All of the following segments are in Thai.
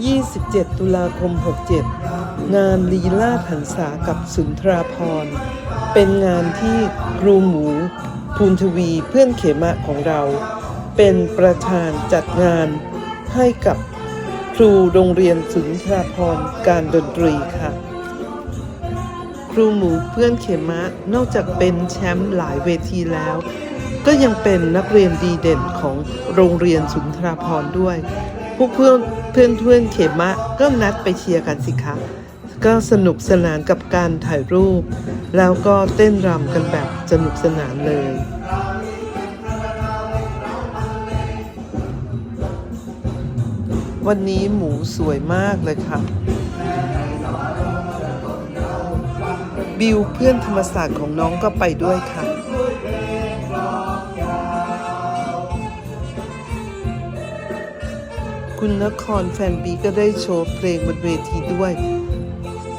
27 ตุลาคม 67 งานลีลาดหันษากับสุนทราพร เป็นงานที่ครูหมู ภูนทวีเพื่อนเขมะของเรา เป็นประธานจัดงานให้กับครูโรงเรียนสุนทราพรการดนตรีค่ะ ครูหมูเพื่อนเขมะนอกจากเป็นแชมป์หลายเวทีแล้ว ก็ยังเป็นนักเรียนดีเด่นของโรงเรียนสุนทราพรด้วย วกเพื่อนเพื่อนเพื่อนเขมะก็นัดไปเชียร์กันสิคะ ก็สนุกสนานกับการถ่ายรูป แล้วก็เต้นรำกันแบบสนุกสนานเลยวันนี้หมูสวยมากเลยค่ะ บิวเพื่อนธรรมศาสตร์ของน้องก็ไปด้วยค่ะ คุณนครแฟนบีก็ได้โชว์เพลงบนเวทีด้วย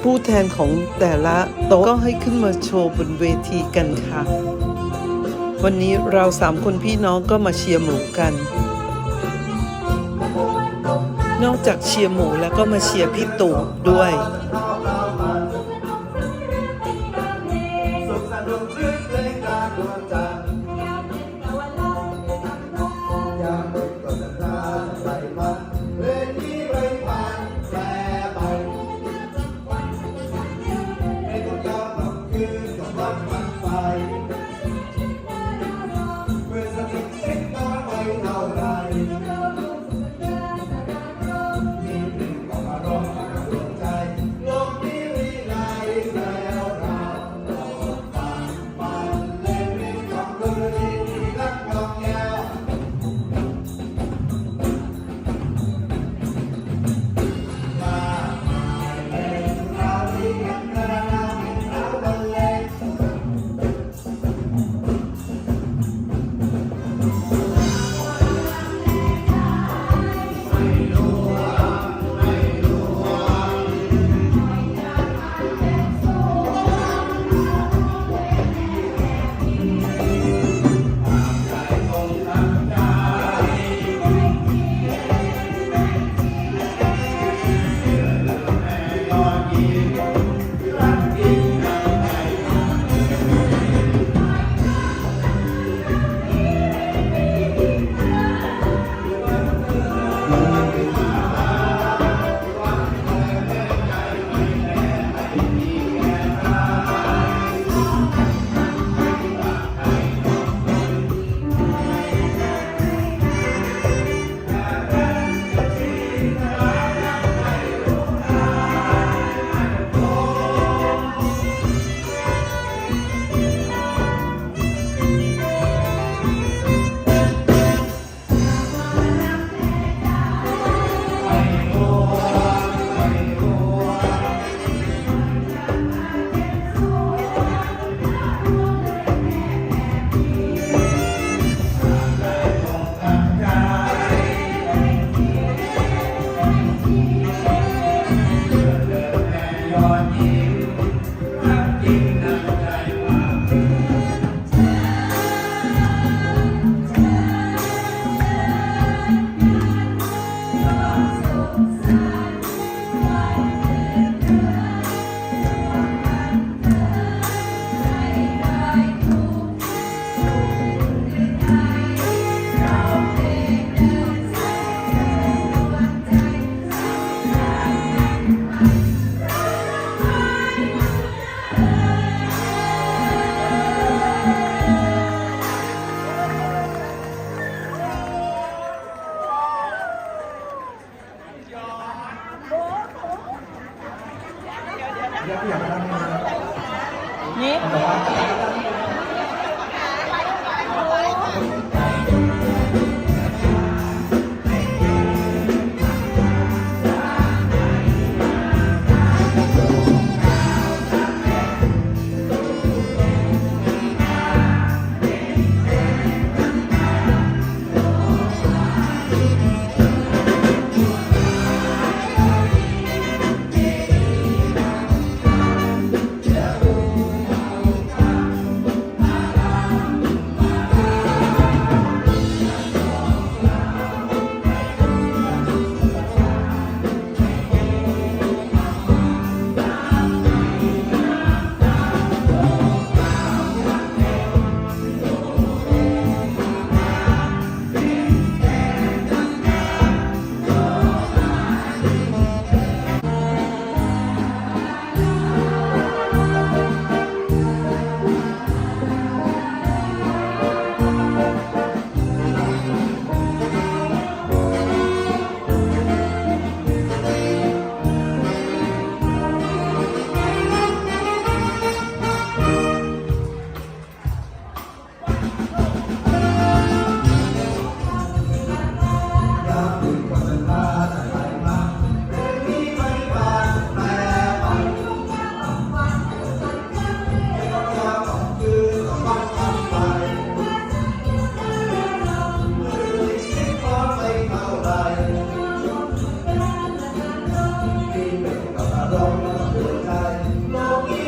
ผู้แทนของแต่ละโต๊ะก็ให้ขึ้นมาโชว์บนเวทีกันค่ะ วันนี้เราสามคนพี่น้องก็มาเชียร์หมูกัน นอกจากเชียร์หมูแล้วก็มาเชียร์พี่ตู่ด้วย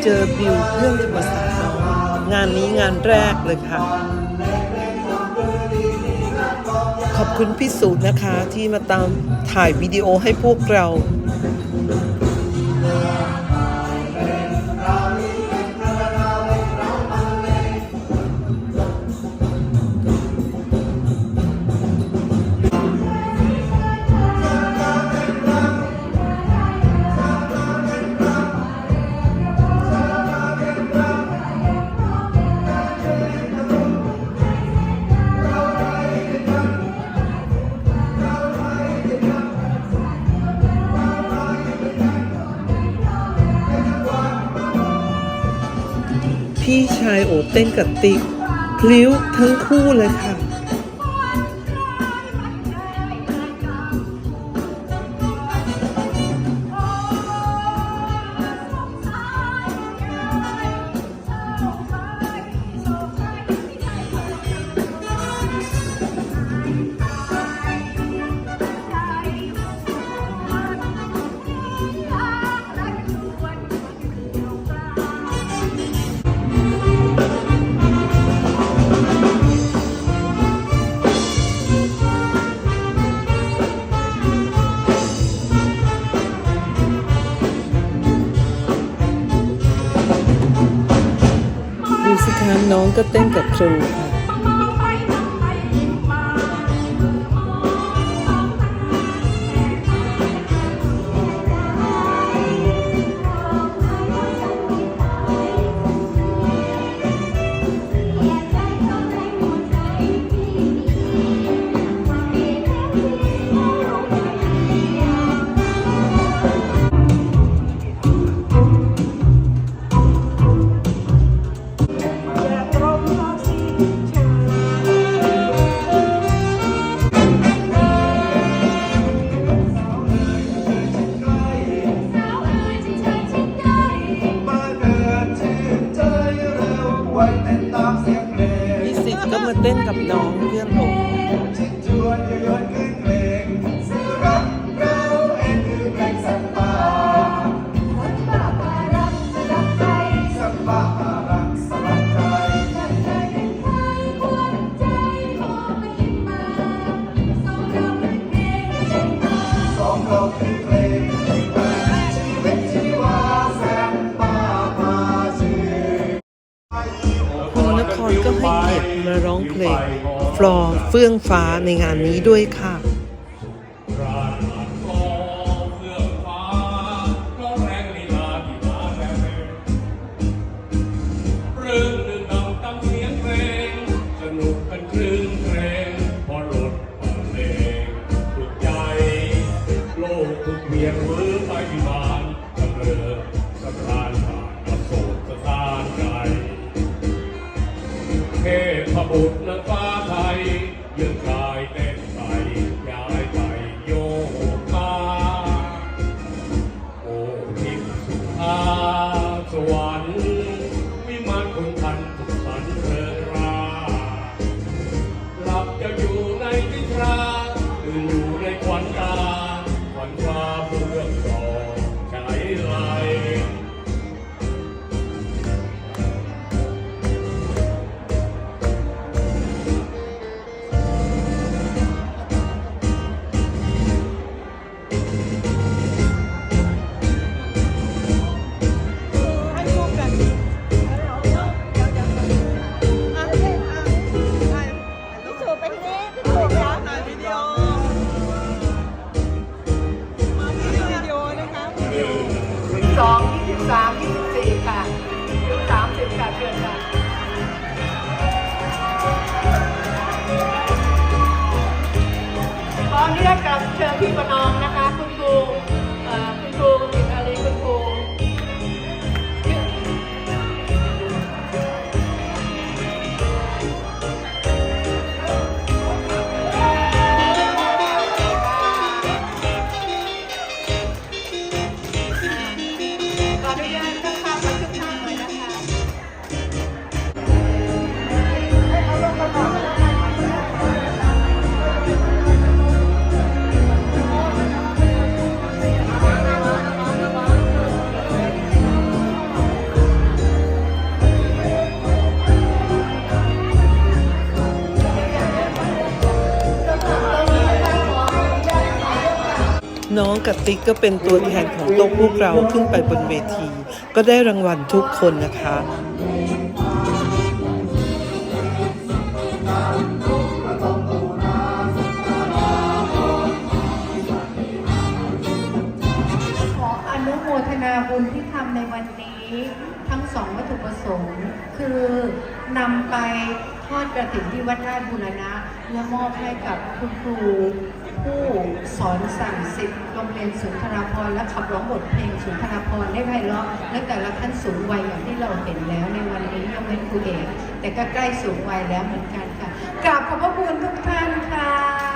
เจอบิวเรื่องธรรมศาสตร์งานนี้งานแรกเลยค่ะ ขอบคุณพี่สูตรนะคะที่มาตามถ่ายวิดีโอให้พวกเรา พี่ชายโอเต้นกับติ๊กพลิ้วทั้งคู่เลยค่ะ น้องก็เต้นกับครู stone. เฟื่องฟ้าในงานนี้ด้วยค่ะบุตร เลือกกับเชิญพี่ประนอมนะคะ คุณครูคุณครู น้องกับติ๊กก็เป็นตัวแทนของโต๊ะพวกเราขึ้นไปบนเวที ก็ได้รางวัลทุกคนนะคะขออนุโมทนาบุญที่ทำในวันนี้ทั้งสองวัตถุประสงค์ คือนำไปทอดกระถิ่นที่วัดราชบูรณะเพื่อมอบให้กับคุณครู ผู้สอนสั่งสิทธิ์โรงเรียนสุนทราพรและขับร้องบทเพลงสุนทราพรได้ไพเราะและแต่ละท่านสูงวัยอย่างที่เราเห็นแล้วในวันนี้ยังเป็นครูเอกแต่ก็ใกล้สูงวัยแล้วเหมือนกันค่ะกราบขอบพระคุณทุกท่านค่ะ